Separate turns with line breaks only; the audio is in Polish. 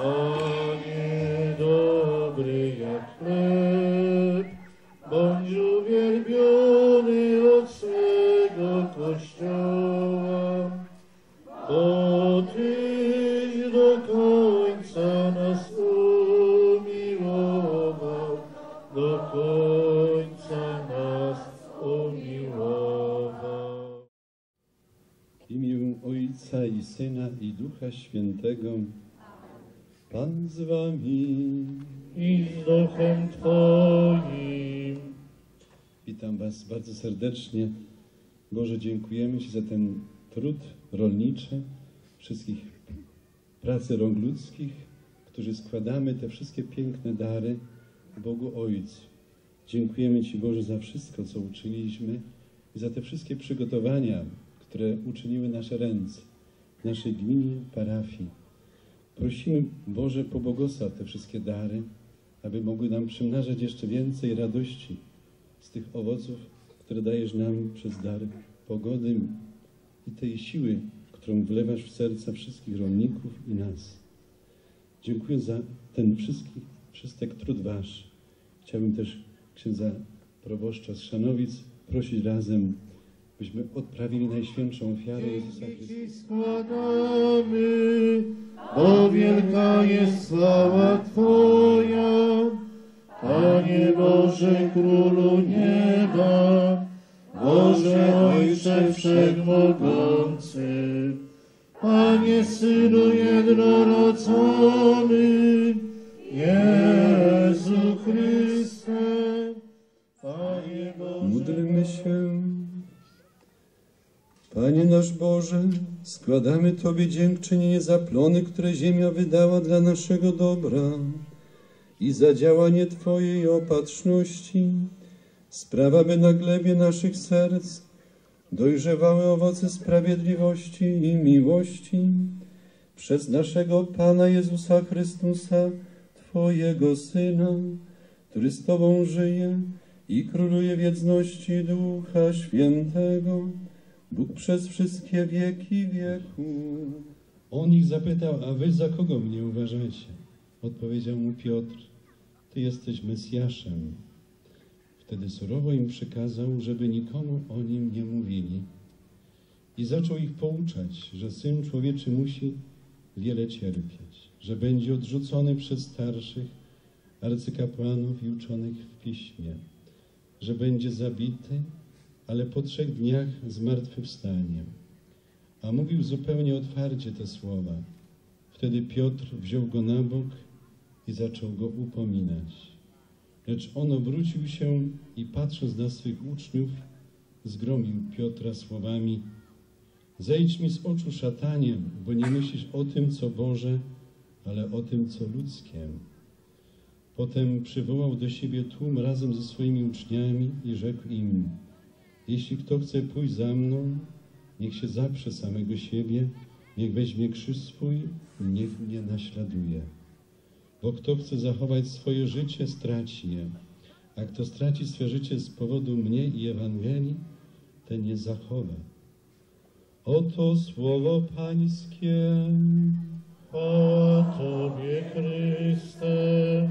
Panie dobry jak chleb, bądź uwielbiony od swego Kościoła, bo Tyś do końca nas umiłował, do końca nas umiłował.
W imię Ojca i Syna i Ducha Świętego. Pan z wami.
i z duchem Twoim.
Witam Was bardzo serdecznie. Boże, dziękujemy Ci za ten trud rolniczy wszystkich pracy rąk ludzkich, którzy składamy te wszystkie piękne dary Bogu Ojcu. Dziękujemy Ci, Boże, za wszystko, co uczyniliśmy i za te wszystkie przygotowania, które uczyniły nasze ręce w naszej gminie, parafii. Prosimy, Boże, pobłogosław te wszystkie dary, aby mogły nam przymnażać jeszcze więcej radości z tych owoców, które dajesz nam przez dar pogody i tej siły, którą wlewasz w serca wszystkich rolników i nas. Dziękuję za ten wszystki, wszystek trud wasz. Chciałbym też księdza proboszcza z Szanowic prosić razem, byśmy odprawili najświętszą ofiarę Jezusa
składamy, bo wielka jest sława Twoja. Panie Boże, Królu nieba, Boże Ojcze Wszechmogący, Panie Synu jednorodzony, Jezu
Panie nasz Boże, składamy Tobie dziękczynienie za plony, które ziemia wydała dla naszego dobra i za działanie Twojej opatrzności. Sprawa, na glebie naszych serc dojrzewały owoce sprawiedliwości i miłości przez naszego Pana Jezusa Chrystusa, Twojego Syna, który z Tobą żyje i króluje w jedności Ducha Świętego, Bóg przez wszystkie wieki wieków. On ich zapytał, a wy za kogo mnie uważacie? Odpowiedział mu Piotr, ty jesteś Mesjaszem. Wtedy surowo im przykazał, żeby nikomu o nim nie mówili. I zaczął ich pouczać, że Syn Człowieczy musi wiele cierpieć, że będzie odrzucony przez starszych, arcykapłanów i uczonych w piśmie, że będzie zabity, ale po trzech dniach zmartwychwstanie. A mówił zupełnie otwarcie te słowa. Wtedy Piotr wziął go na bok i zaczął go upominać. Lecz on obrócił się i patrząc na swych uczniów, zgromił Piotra słowami Zejdź mi z oczu, szatanie, bo nie myślisz o tym, co Boże, ale o tym, co ludzkie. Potem przywołał do siebie tłum razem ze swoimi uczniami i rzekł im jeśli kto chce pójść za mną, niech się zaprze samego siebie, niech weźmie krzyż swój, niech mnie naśladuje. Bo kto chce zachować swoje życie, straci je. A kto straci swoje życie z powodu mnie i Ewangelii, ten nie zachowa. Oto słowo Pańskie.
O Tobie, Chryste,